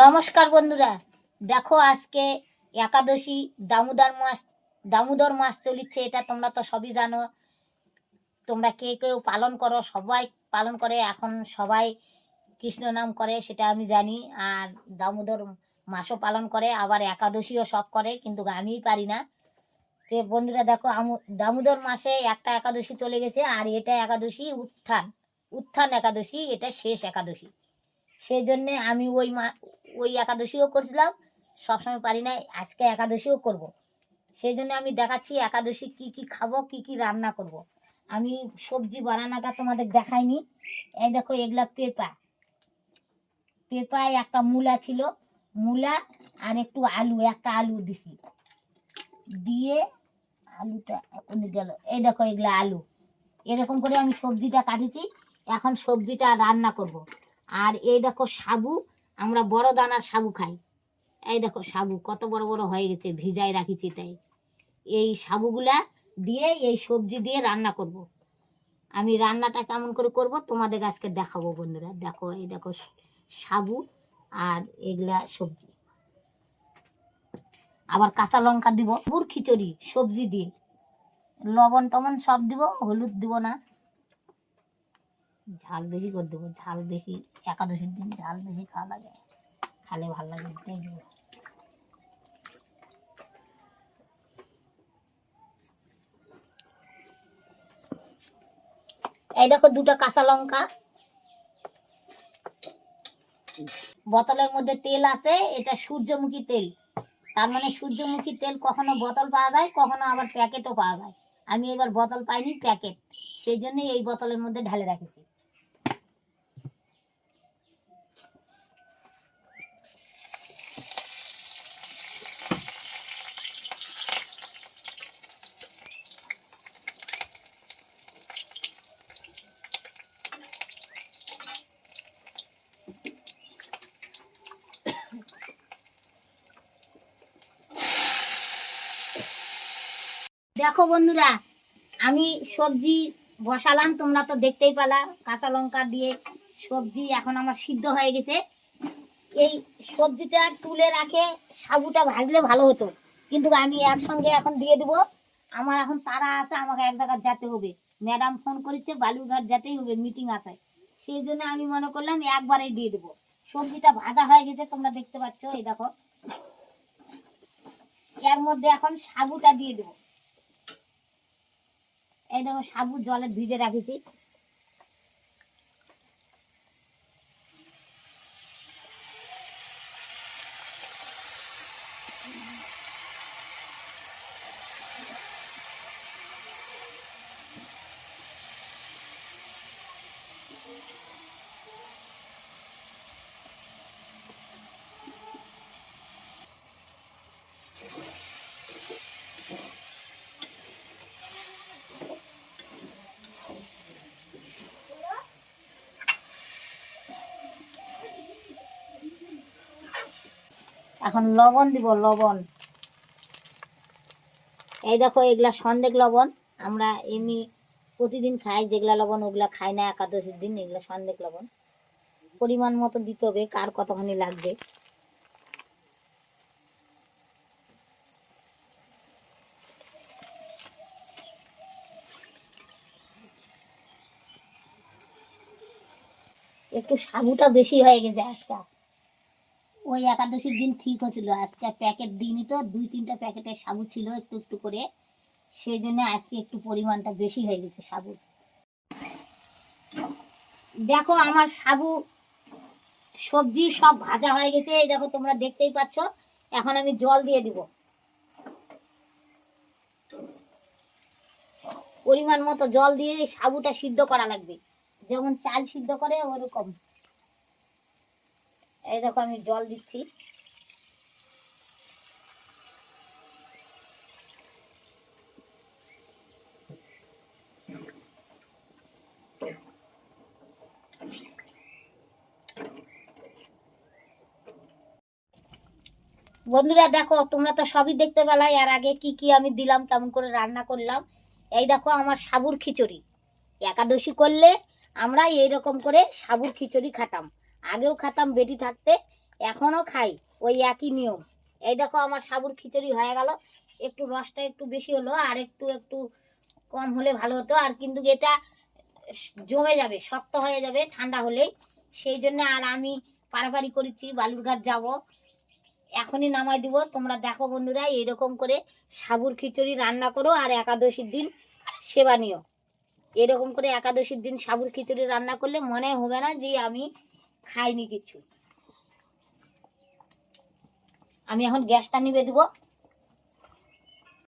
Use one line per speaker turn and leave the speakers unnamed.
নমস্কার বন্ধুরা। দেখো আজকে একাদশী, দামোদর মাস দামোদর মাস চলিচ্ছে এটা তোমরা তো সবই জানো। তোমরা কে কেউ পালন করো, সবাই পালন করে। এখন সবাই কৃষ্ণ নাম করে, সেটা আমি জানি। আর দামোদর মাসও পালন করে, আবার একাদশীও সব করে, কিন্তু আমিই পারি না। তো বন্ধুরা দেখো, আমু- দামোদর মাসে একটা একাদশী চলে গেছে, আর এটা একাদশী উত্থান। উত্থান একাদশী, এটা শেষ একাদশী। সেই জন্যে আমি ওই মা ওই একাদশীও করছিলাম, সবসময় পারি না আজকে একাদশীও করব। সেই জন্য আমি দেখাচ্ছি একাদশী কি কি খাব, কি কি রান্না করব। আমি সবজি বানানোটা তোমাদের দেখাইনি এই দেখো এগুলা পেঁপা পেঁপায় একটা মূলা ছিল, মূলা আর একটু আলু, একটা আলু দিছি দিয়ে আলুটা এখন গেল এই দেখো এগুলা আলু এরকম করে আমি সবজিটা কাটেছি, এখন সবজিটা রান্না করব। আর এই দেখো সাবু আমরা বড় দানার সাবু খাই। এই দেখো সাবু কত বড় বড় হয়ে গেছে, ভিজায় রাখিছি তাই। এই সাবুগুলা দিয়ে এই সবজি দিয়ে রান্না করব। আমি রান্নাটা কেমন করে করব তোমাদের আজকে দেখাবো বন্ধুরা। দেখো, এই দেখো সাবু আর এগুলা সবজি। আবার কাঁচা লঙ্কা দিব, গুড় খিচুড়ি, সবজি দিয়ে। লবণ টবণ সব দিব, হলুদ দিব না। ঝাল বেশি করে দেবো, ঝাল বেশি, একাদশীর দিন ঝাল বেশি খাওয়া লাগে। খালে ভালো লাগে দেবো এই দেখো দুটো কাঁচা লঙ্কা। বোতলের মধ্যে তেল আছে, এটা সূর্যমুখী তেল। তার মানে সূর্যমুখী তেল কখনো বোতল পাওয়া যায়, কখনো আবার প্যাকেটও পাওয়া যায়। আমি এবার বোতল পাইনি, প্যাকেট। সেই জন্যই এই বোতলের মধ্যে ঢালে রাখেছি। দেখো বন্ধুরা, আমি সবজি বসালাম, তোমরা তো দেখতেই পেলা, কাঁচা লঙ্কা দিয়ে সবজি এখন আমার সিদ্ধ হয়ে গেছে। এই সবজিটা তুলে রাখে, সাবুটা ভাজলে ভালো হতো। কিন্তু আমি একসঙ্গে এখন দিয়ে দেবো। আমার এখন তারা আছে, আমাকে এক জায়গায় যেতে হবে। ম্যাডাম ফোন করেছে বালুঘাট যেতেই হবে মিটিং আছে। সেই জন্য আমি মনে করলাম একবারেই দিয়ে দেবো। সবজিটা ভাজা হয়ে গেছে, তোমরা দেখতে পাচ্ছ, এই দেখো। এর মধ্যে এখন সাবুটা দিয়ে দেবো। এই দেখো সাবু জলে ভিজে রাখেছি। এখন লবণ দিব, লবণ। এই দেখো, এগুলা সন্দেক লবণ। আমরা এমনি প্রতিদিন খাই, যেগুলা লবণ ওগুলা খাই না, একাদশীর দিন এগুলা সন্দেক লবণ। পরিমাণ মতো দিতে হবে, কার কতখানি লাগবে। একটু সাবুটা বেশি হয়ে গেছে আজকে। ওই একাদশীর দিন ঠিক হচ্ছিল আজকে প্যাকেট দিইনি তো, দুই তিনটা প্যাকেটের সাবু ছিল একটু একটু করে। সেই জন্য আজকে একটু পরিমাণটা বেশি হয়ে গেছে সাবুর। দেখো আমার সাবু, সবজি সব ভাজা হয়ে গেছে। এই দেখো তোমরা দেখতেই পাচ্ছ, এখন আমি জল দিয়ে দিব। পরিমাণ মতো জল দিয়ে সাবুটা সিদ্ধ করা লাগবে। যেমন চাল সিদ্ধ করে ওরকম। এই দেখো আমি জল দিচ্ছি। বন্ধুরা দেখো, তোমরা তো সবই দেখতে পেলাই আর আগে কি কি আমি দিলাম, কেমন করে রান্না করলাম। এই দেখো আমার সাবুর খিচুড়ি। একাদশী করলে আমরা এইরকম করে সাবুর খিচুড়ি খাতাম আগেও খাতাম বেটি থাকতে, এখনও খাই, ওই একই নিয়ম। এই দেখো আমার সাবুর খিচুড়ি হয়ে গেল। একটু রসটা একটু বেশি হলো, আর একটু একটু কম হলে ভালো হতো, আর কিন্তু এটা জমে যাবে, শক্ত হয়ে যাবে ঠান্ডা হলেই, সেই জন্য আর আমি পারাপারি করেছি বালুরঘাট যাব। এখনই নামাই দিব, তোমরা দেখো বন্ধুরা এরকম করে সাবুর খিচুড়ি রান্না করো, আর একাদশীর দিন সেবা নিও। এরকম করে একাদশীর দিন সাবুর খিচুড়ি রান্না করলে মনে হবে না যে আমি খাইনি কিছু। আমি এখন গ্যাসটা নিবে দিব।